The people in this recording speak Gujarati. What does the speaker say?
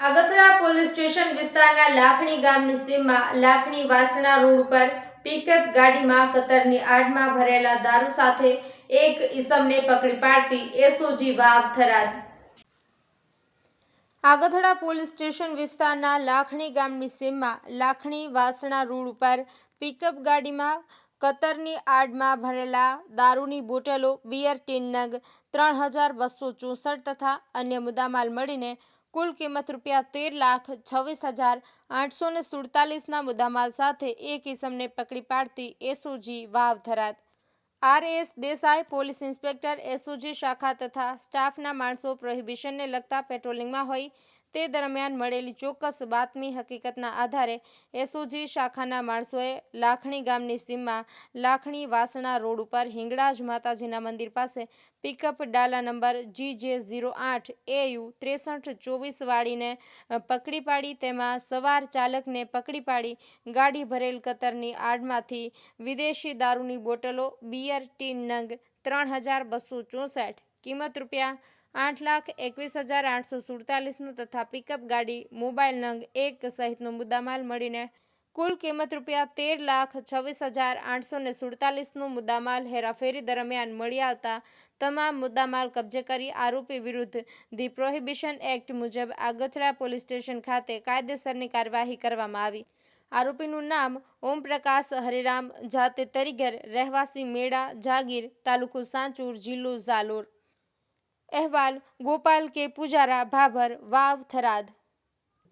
આગથડા પોલીસ સ્ટેશન વિસ્તારના લાખણી ગામની સીમમાં લાખણી વાસણા રોડ ઉપર પિકઅપ ગાડીમાં કતરની આડમાં ભરેલા દારૂ સાથે એક ઈસમને પકડી પાડતી SOG Vav Tharad. Agathada police station વિસ્તારના લાખણી ગામની સીમમાં લાખણી વાસણા રોડ ઉપર પિકઅપ ગાડીમાં કતરની આડમાં ભરેલા દારૂની બોટલો બિયર ટીન નગ, ત્રણ હજાર બસો ચોસઠ તથા અન્ય મુદ્દામાલ મળીને કુલ કિંમત રૂપિયા તેર લાખ છવ્વીસ હજાર આઠસો ને સુડતાલીસના મુદ્દામાલ સાથે એક ઇસમને પકડી પાડતી SOG Vav Tharad R S Desai police inspector SOG શાખા તથા સ્ટાફના માણસો પ્રોહિબિશનને લગતા પેટ્રોલિંગમાં હોય તે દરમિયાન મળેલી ચોક્કસ બાતમી હકીકતના આધારે એસઓજી શાખાના માણસોએ લાખણી ગામની સીમમાં લાખણી વાસણા રોડ ઉપર હિંગળાજ માતાજીના મંદિર પાસે પિકઅપ ડાલા નંબર જી જે ઝીરો આઠ એયુ ત્રેસઠ ચોવીસ વાળીને પકડી પાડી તેમાં સવાર ચાલકને પકડી પાડી ગાડી ભરેલ કતરની આડમાંથી વિદેશી દારૂની બોટલો, બિયર, ટીન, નંગ ત્રણ હજાર બસો ચોસઠ. કિંમત રૂપિયા આઠ લાખ એકવીસ હજાર આઠસો સુડતાલીસનું તથા પિકઅપ ગાડી મોબાઈલ નંગ એક સહિતનો મુદ્દામાલ મળીને કુલ કિંમત રૂપિયા તેર લાખ છવ્વીસ હજાર આઠસો ને સુડતાલીસનું મુદ્દામાલ હેરાફેરી દરમિયાન મળી આવતા તમામ મુદ્દામાલ કબજે કરી આરોપી વિરુદ્ધ ધી પ્રોહિબિશન એક્ટ મુજબ આગોતરા પોલીસ સ્ટેશન ખાતે કાયદેસરની કાર્યવાહી કરવામાં આવી. આરોપીનું નામ ઓમપ્રકાશ હરિરામ, જાતે તરીગર, રહેવાસી મેળા જાગીર, તાલુકો સાંચુર, જિલ્લો ઝાલોર. અહેવાલ ગોપાલ કે પૂજારા ભાભર વાવ થરાદ